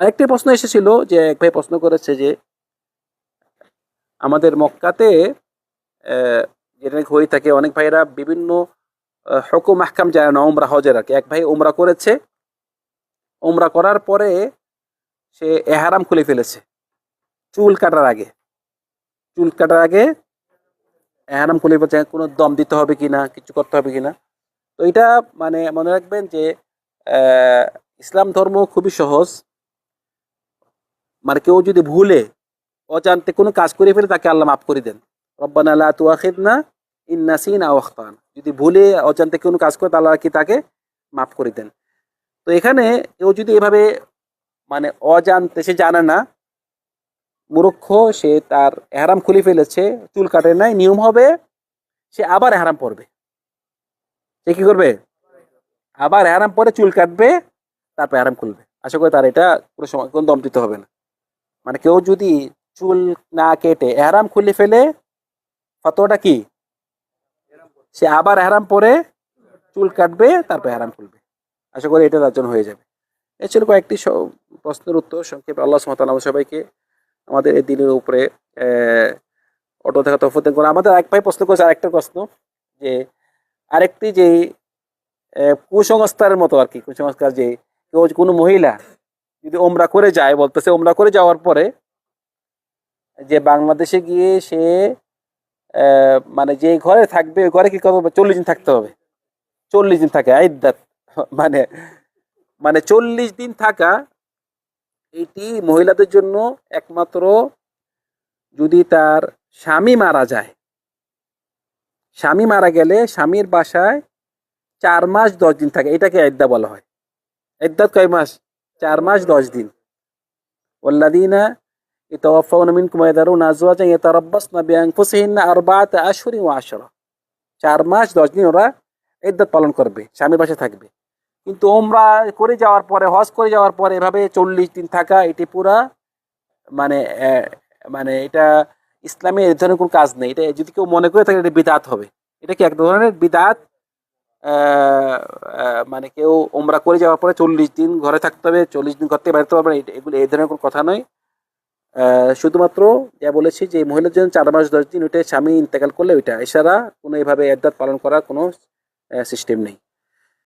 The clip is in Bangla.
আরেকটি প্রশ্ন এসেছিল যে এক ভাই প্রশ্ন করেছে যে আমাদের মক্কাতে যেটা নাকি হয়ে থাকে, অনেক ভাইরা বিভিন্ন হুকুম, আহকাম জানে না ওমরা হজের আর কি এক ভাই ওমরা করেছে। ওমরা করার পরে সে এহারাম খুলে ফেলেছে। চুল কাটার আগে। চুল কাটার আগে এহারাম খুলে ফেলছে। কোনো দম দিতে হবে কিনা কিছু করতে হবে কিনা তো এটা মানে মনে রাখবেন যে ইসলাম ধর্ম খুবই সহজ। মানে কেউ যদি ভুলে অজান্তে কোনো কাজ করে ফেলে, তাকে আল্লাহ মাফ করে দেন। রব্বানা লা তুয়াখিদনা ইন নাসিনা আও আখতানা। যদি ভুলে অজান্তে কোনো কাজ করে, তাহলে কি তাকে মাফ করে দেন। তো এখানে কেউ যদি এভাবে মানে অজান্তে সে জানে না, মূর্খ, সে তার এহারাম খুলে ফেলেছে, চুল কাটে নাই, নিয়ম হবে সে আবার এহারাম পরবে সে কি করবে? আবার এহারাম পরে চুল কাটবে, তারপর এহারাম খুলবে। আশা করি তার এটা কোনো সময় কোনো দম দিতে হবে না। মানে কেউ যদি চুল না কেটে এহারাম খুলে ফেলে ফতোটা কি? সে আবার এহারাম পরে চুল কাটবে, তারপর এহারাম খুলবে। আশা করি এটা তার জন্য হয়ে যাবে। এ ছিল কয়েকটি প্রশ্নের উত্তর। সংক্ষেপে আল্লাহ সুমতাল সবাইকে আমাদের এই দিনের উপরে অটো দেখা তফত করে আমাদের এক ভাই প্রশ্ন করেছে, আরেকটা প্রশ্ন যে, আরেকটি যে কুসংস্কারের মতো আর কি, কুসংস্কার যে, কেউ কোনো মহিলা যদি ওমরা করে যায়, বলতেছে ওমরা করে যাওয়ার পরে যে বাংলাদেশে গিয়ে সে মানে যে ঘরে থাকবে, ওই ঘরে কি কত চল্লিশ দিন থাকতে হবে। চল্লিশ দিন থাকে, আইদাত। মানে মানে চল্লিশ দিন থাকা, এটি মহিলাদের জন্য একমাত্র যদি তার স্বামী মারা যায়। স্বামী মারা গেলে স্বামীর বাসায় চার মাস, দশ দিন থাকে। এটাকে আইদ্যা বলা হয়। আইদ্যাত কয় মাস? চার মাস, দশ দিন। ওল্লাদিনা আশরা। চার মাস, দশ দিন ওরা ইদ্দত পালন করবে, স্বামীর পাশে থাকবে। কিন্তু ওমরা করে যাওয়ার পরে, হজ করে যাওয়ার পরে এভাবে চল্লিশ দিন থাকা, এটি পুরা মানে মানে এটা ইসলামে এ ধরনের কোনো কাজ নেই। এটা যদি কেউ মনে করে থাকে, এটা বিদাত হবে। এটা কি এক ধরনের বিদাত? মানে কেউ ওমরা করে যাওয়ার পরে চল্লিশ দিন ঘরে থাকতে হবে, চল্লিশ দিন ঘর থেকে বেরোতে পারবে না এগুলো এই ধরনের কোনো কথা নয়। শুধুমাত্র যা বলেছি যে মহিলার জন্য চার মাস, দশ দিন ওইটা স্বামী ইন্তেকাল করলে ওইটা এছাড়া কোনো এভাবে এদাত পালন করার কোনো সিস্টেম নেই।